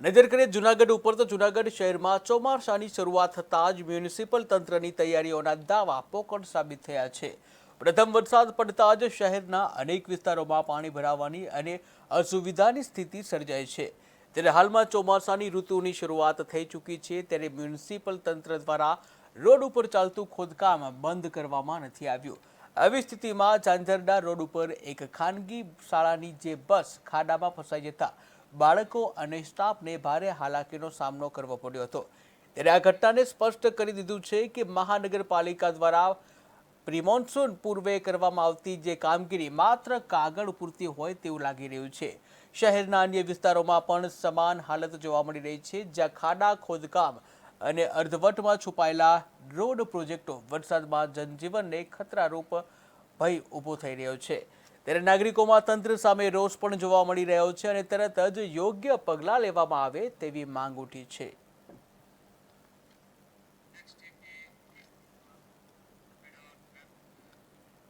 નજર કરીએ જુનાગઢ ઉપર તો જુનાગઢ શહેરમાં ચોમાસાની શરૂઆત થતાં જ મ્યુનિસિપલ તંત્રની તૈયારીઓના દાવા પોકળ સાબિત થયા છે. પ્રથમ વરસાદ પડતા જ શહેરના અનેક વિસ્તારોમાં પાણી ભરાવાની અને અસુવિધાની સ્થિતિ સર્જાઈ છે. ત્યારે હાલમાં ચોમાસાની ઋતુની શરૂઆત થઈ ચૂકી છે ત્યારે મ્યુનિસિપલ તંત્ર દ્વારા રોડ ઉપર ચાલતું ખોદકામ બંધ કરવામાં નથી આવ્યું. આવી સ્થિતિમાં ઝાંઝરડા રોડ ઉપર એક ખાનગી શાળાની જે બસ ખાડામાં ફસાઈ જતા બાળકો અને સ્ટાફને ભારે હાલાકીનો સામનો કરવો પડ્યો હતો. ત્યારે આ ઘટનાને સ્પષ્ટ કરી દીધું છે કે મહાનગરપાલિકા દ્વારા પ્રિમોન્સૂન પૂર્વે કરવામાં આવતી જે કામગીરી માત્ર કાગળ પૂરતી હોય તેવું લાગી રહ્યું છે. શહેરના અન્ય વિસ્તારોમાં પણ સમાન હાલત જોવા મળી રહી છે, જ્યાં ખાડા, ખોદકામ અને અર્ધવટમાં છુપાયેલા રોડ પ્રોજેક્ટો વરસાદમાં જનજીવનને ખતરારૂપ ભય ઊભો થઈ રહ્યો છે. ત્યારે નાગરિકોમાં તંત્ર સામે રોષ પણ જોવા મળી રહ્યો છે અને તરત જ યોગ્ય પગલાં લેવામાં આવે તેવી માંગ ઉઠી છે.